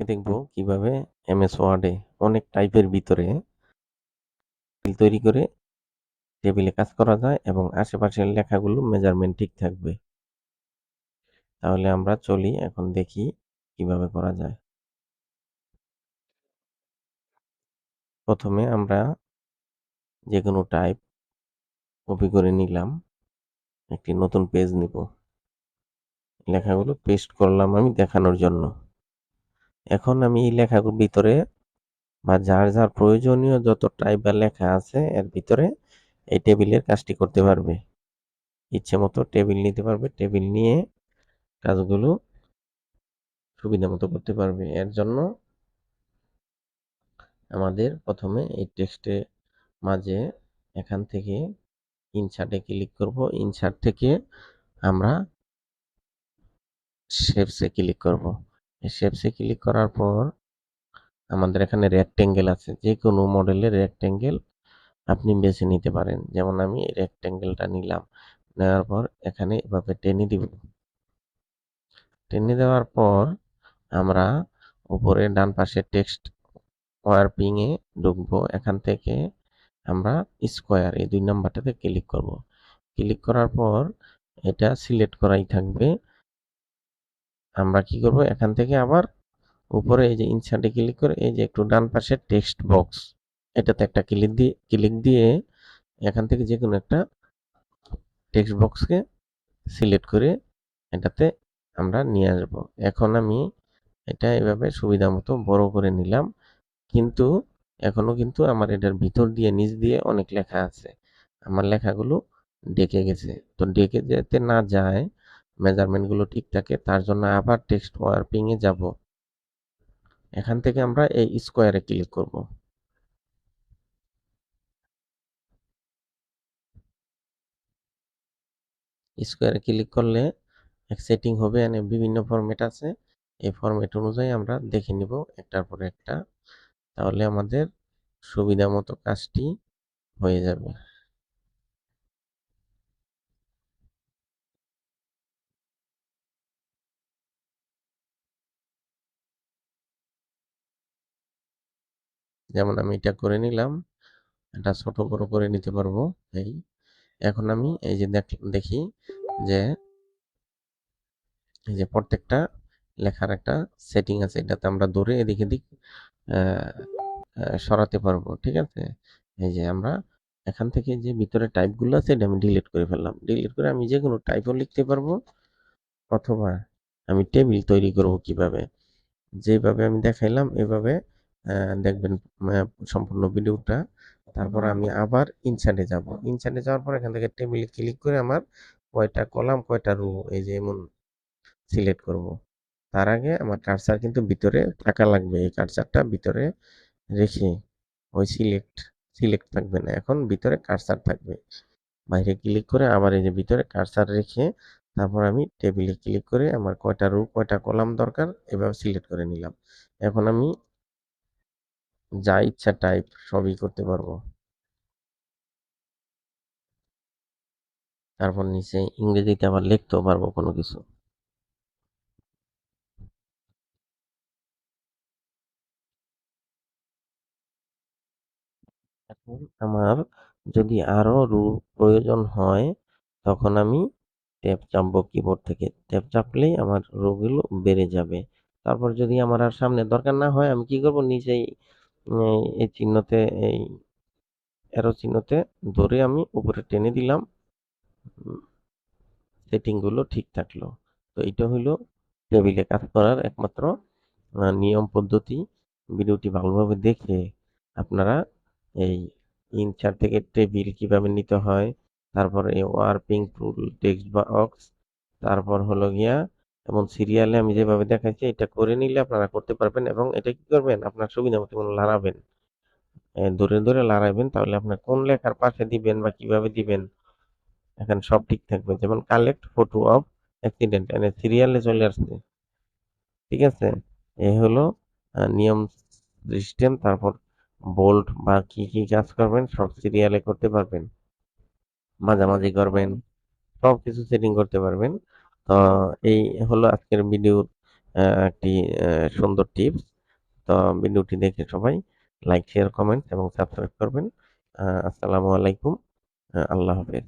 আজকে দেখব কীভাবে এমএস ওয়ার্ডে অনেক টাইপের ভিতরে তৈরি করে টেবিলে কাজ করা যায় এবং আশেপাশের লেখাগুলো মেজারমেন্ট ঠিক থাকবে। তাহলে আমরা চলি, এখন দেখি কীভাবে করা যায়। প্রথমে আমরা যে কোনো টাইপ কপি করে নিলাম, একটি নতুন পেজ নিব। লেখাগুলো পেস্ট করলাম আমি দেখানোর জন্য। এখন আমি এই লেখাগুলোর ভিতরে বা যার যার প্রয়োজনীয় যত টাইপ বা লেখা আছে, এর ভিতরে এই টেবিলের কাজটি করতে পারবে। ইচ্ছে মতো টেবিল নিতে পারবে। টেবিল নিয়ে কাজগুলো সুবিধা মতো করতে পারবে। এর জন্য আমাদের প্রথমে এই টেক্সটে মাঝে এখান থেকে ইনসার্টে ক্লিক করব। ইনসার্ট থেকে আমরা শেপসে ক্লিক করব। শেপসে ক্লিক করার পর আমাদের এখানে রেক্টেঙ্গেল আছে। যে কোনো মডেলের রেক্টেঙ্গেল আপনি বেছে নিতে পারেন। যেমন আমি রেক্টেঙ্গেলটা নিলাম। নেওয়ার পর এখানে এভাবে টেনে দিব। টেনে দেওয়ার পর আমরা উপরে ডান পাশে টেক্সট ওয়ারপিংয়ে ঢুকবো। এখান থেকে আমরা স্কোয়ার এই দুই নাম্বারটাতে ক্লিক করব। ক্লিক করার পর এটা সিলেক্ট করাই থাকবে। আমরা কি করব? এখান থেকে আবার উপরে এই যে ইনসার্টে ক্লিক করে এই যে একটু ডান পাশে টেক্সট বক্স এটাতে একটা ক্লিক দিয়ে ক্লিক দিয়ে এখান থেকে যে কোনো একটা টেক্সট বক্সকে সিলেক্ট করে এটাতে আমরা নিয়ে আসব। এখন আমি এটা এভাবে সুবিধা মতো বড় করে নিলাম, কিন্তু এখনও কিন্তু আমার এটার ভিতর দিয়ে, নিচ দিয়ে অনেক লেখা আছে। আমার লেখাগুলো ডেকে গেছে। তো ডেকে যেতে না যায় মেজারমেন্টগুলো ঠিক থাকে, তার জন্য আবার টেক্সট ওয়ার্পিংয়ে যাব। এখান থেকে আমরা এই স্কোয়ারে ক্লিক করব। স্কোয়ারে ক্লিক করলে এক সেটিং হবে এনে বিভিন্ন ফরম্যাট আছে। এই ফরম্যাট অনুযায়ী আমরা দেখে নিব একটার পর একটা। তাহলে আমাদের সুবিধা মতো কাজটি হয়ে যাবে। যেমন আমি এটা করে নিলাম, এটা ছোট বড় করে নিতে পারব, এই। এখন আমি এই যে দেখি যে, এই যে প্রত্যেকটা লেখার একটা সেটিং আছে, এটাতে আমরা ধরে এদিক এদিক সরাতে পারব, ঠিক আছে? এই যে আমরা এখান থেকে যে ভিতরে টাইপগুলো আছে, এটা আমি ডিলিট করে ফেললাম ডিলিট করে আমি যে কোনো টাইপও লিখতে পারব, অথবা আমি টেবিল তৈরি করব কীভাবে? যেভাবে আমি দেখাইলাম, এভাবে দেখবেন সম্পূর্ণ ভিডিওটা। তারপর আমি আবার ইনসার্টে যাব। ইনসার্টে যাওয়ার পর এখান থেকে টেবিলে ক্লিক করে আমার কয়টা কলাম কয়টা রো এই যে এমন সিলেক্ট করব। তার আগে আমার কার্সার কিন্তু ভিতরে থাকা লাগবে। এই কার্সারটা ভিতরে রেখে ওই সিলেক্ট সিলেক্ট থাকবে না। এখন ভিতরে কার্সার থাকবে। বাইরে ক্লিক করে আবার এই যে ভিতরে কার্সার রেখে তারপর আমি টেবিলে ক্লিক করে আমার কয়টা রো কয়টা কলাম দরকার এভাবে সিলেক্ট করে নিলাম। এখন আমি যা ইচ্ছা টাইপ সবই করতে পারব। তারপর নিচে ইংরেজিতে আবার লিখতেও পারব কোনো কিছু। এখন আমার যদি আরও রু প্রয়োজন হয়, তখন আমি ট্যাপ চাপবো কিবোর্ড থেকে। ট্যাপ চাপলেই আমার রোগুলো বেড়ে যাবে। তারপর যদি আমার আর সামনে দরকার না হয়, আমি কি করব? নিচেই এই চিহ্নতে, এই অ্যারো চিহ্নতে ধরে আমি উপরে টেনে দিলাম। সেটিংগুলো ঠিক থাকল। তো এটা হলো টেবিলে কাজ করার একমাত্র নিয়ম পদ্ধতি। ভিডিওটি ভালোভাবে দেখে আপনারা এই ইনচার থেকে টেবিল কীভাবে নিতে হয়, তারপর এই ওয়ার্পিং টুল টেক্সট বক্স তারপর হলো গিয়া এবং সিরিয়ালে আমি যেভাবে দেখাচ্ছি এটা করে নিলে আপনারা করতে পারবেন এবং এটা কি করবেন? আপনার সুবিধা মতো লাড়াবেন। ধরে ধরে লাড়াবেন তাহলে আপনার কোন লেখার পাশে দিবেন বা কীভাবে দিবেন, এখানে সব ঠিক থাকবে। যেমন কালেক্ট ফটো অফ অ্যাক্সিডেন্ট এনে সিরিয়ালে চলে আসছে। ঠিক আছে? এ হলো নিয়ম সিস্টেম তারপর বোল্ট বা কি কি কাজ করবেন, সব সিরিয়ালে করতে পারবেন। মাঝামাঝি করবেন সব কিছু সেটিং করতে পারবেন। তো এই হলো আজকের ভিডিওর একটি সুন্দর টিপস। তো ভিডিওটি দেখে সবাই লাইক শেয়ার কমেন্ট এবং সাবস্ক্রাইব করবেন। আসসালামু আলাইকুম। আল্লাহ হাফেজ।